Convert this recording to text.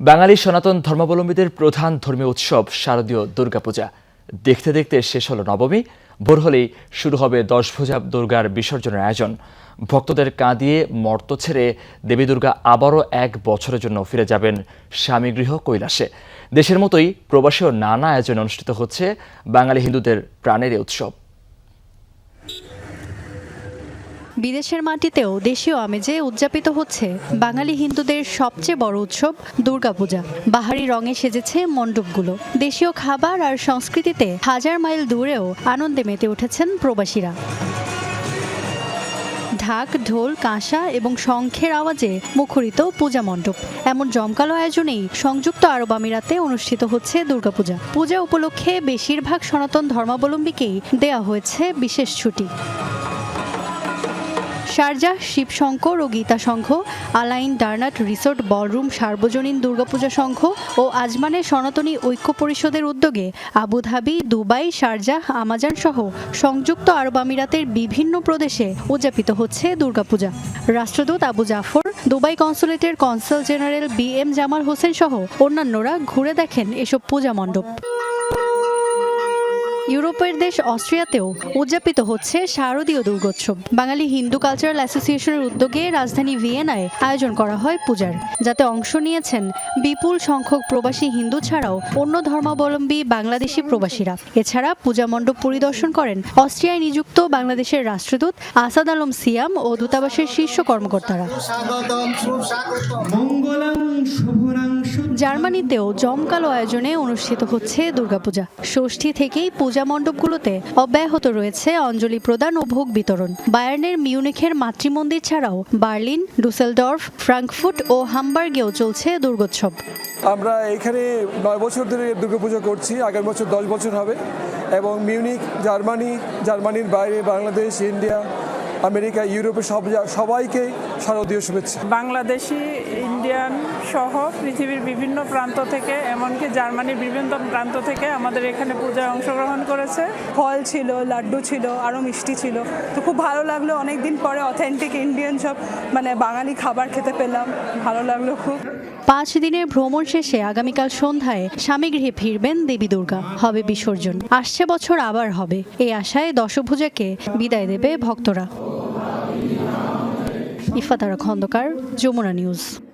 বাঙালি সনাতন ধর্মাবলম্বীদের প্রধান ধর্মীয় উৎসব শারদীয় দুর্গাপূজা। দেখতে দেখতে শেষ হলো নবমী। ভোর হলেই শুরু হবে দশভুজা দুর্গার বিসর্জনের আয়োজন। ভক্তদের কাঁদিয়ে মর্ত ছেড়ে দেবী দুর্গা আবারও এক বছরের জন্য ফিরে যাবেন স্বামীগৃহ কৈলাসে। দেশের মতোই প্রবাসীও নানা আয়োজন অনুষ্ঠিত হচ্ছে বাঙালি হিন্দুদের প্রাণের উৎসব। বিদেশের মাটিতেও দেশীয় আমেজে উদযাপিত হচ্ছে বাঙালি হিন্দুদের সবচেয়ে বড় উৎসব দুর্গাপূজা। বাহারি রঙে সেজেছে মণ্ডপগুলো। দেশীয় খাবার আর সংস্কৃতিতে হাজার মাইল দূরেও আনন্দে মেতে উঠেছেন প্রবাসীরা। ঢাক, ঢোল, কাঁসা এবং শঙ্খের আওয়াজে মুখরিত পূজা মণ্ডপ। এমন জমকালো আয়োজনেই সংযুক্ত আরব আমিরাতে অনুষ্ঠিত হচ্ছে দুর্গাপূজা। পূজা উপলক্ষে বেশিরভাগ সনাতন ধর্মাবলম্বীকেই দেয়া হয়েছে বিশেষ ছুটি। শারজাহ শিবশঙ্কর ও Gita Sangha, Al Ain Danat resort, ballroom, Sarbojanin Durga Puja Sangha ও আজমানের সনাতনী ঐক্য পরিষদের উদ্যোগে আবুধাবি, দুবাই শারজাহ আমাজান সহ সংযুক্ত আরব আমিরাতের বিভিন্ন প্রদেশে উদযাপিত হচ্ছে দুর্গাপূজা। রাষ্ট্রদূত Abu Jafar, Dubai কনসুলেটের consul general B M Jamal Hossain সহ অন্যান্যরা ঘুরে দেখেন এসব পূজা মণ্ডপ। ইউরোপের দেশ অস্ট্রিয়াতেও উদযাপিত হচ্ছে শারদীয় দুর্গোৎসব। বাঙালি হিন্দু কালচারাল অ্যাসোসিয়েশনের উদ্যোগে রাজধানী ভিয়েনায় আয়োজন করা হয় পূজার। যাতে অংশ নিয়েছেন বিপুল সংখ্যক প্রবাসী হিন্দু ছাড়াও অন্য ধর্মাবলম্বী বাংলাদেশি প্রবাসীরা। এছাড়া পূজা মণ্ডপ পরিদর্শন করেন অস্ট্রিয়ায় নিযুক্ত বাংলাদেশের রাষ্ট্রদূত আসাদ আলম সিয়াম ও দূতাবাসের শীর্ষ কর্মকর্তারা। স্বাগতম সুস্বাগতম। মঙ্গলং শুভরাং জার্মানিতেও জমকালো আয়োজনে অনুষ্ঠিত হচ্ছে দুর্গাপূজা। ষষ্ঠী থেকেই পূজা মণ্ডপগুলোতে অব্যাহত রয়েছে অঞ্জলি প্রদান ও ভোগ বিতরণ। বায়ার্নের মিউনিখের মাতৃমন্দির ছাড়াও বার্লিন, ডুসেলডর্ফ, ফ্রাঙ্কফুট ও হামবার্গেও চলছে দুর্গোৎসব। আমরা এখানে নয় বছর ধরে দুর্গাপুজো করছি, আগামী বছর দশ বছর হবে। এবং মিউনিক জার্মানি, জার্মানির বাইরে বাংলাদেশ, ইন্ডিয়া, আমেরিকা ইউরোপে সব সবাইকে শারদীয় শুভেচ্ছা। বাংলাদেশি ইন্ডিয়ান সহ পৃথিবীর বিভিন্ন প্রান্ত থেকে এমনকি জার্মানির বিভিন্ন প্রান্ত থেকে আমাদের এখানে পূজায় অংশগ্রহণ করেছে। ফল ছিল লাড্ডু ছিল আরও মিষ্টি ছিল। তো খুব ভালো লাগল অনেক দিন পরে অথেন্টিক ইন্ডিয়ান সব মানে বাঙালি খাবার খেতে পেলাম। ভালো লাগল খুব। পাঁচ দিনের ভ্রমণ শেষে আগামীকাল সন্ধ্যায় স্বামীগৃহে ফিরবেন দেবী দুর্গা হবে বিসর্জন। আসছে বছর আবার হবে। এই আশায় দশভুজাকে বিদায় দেবে ভক্তরা। ইফাতারা খন্দকার যমুনা নিউজ।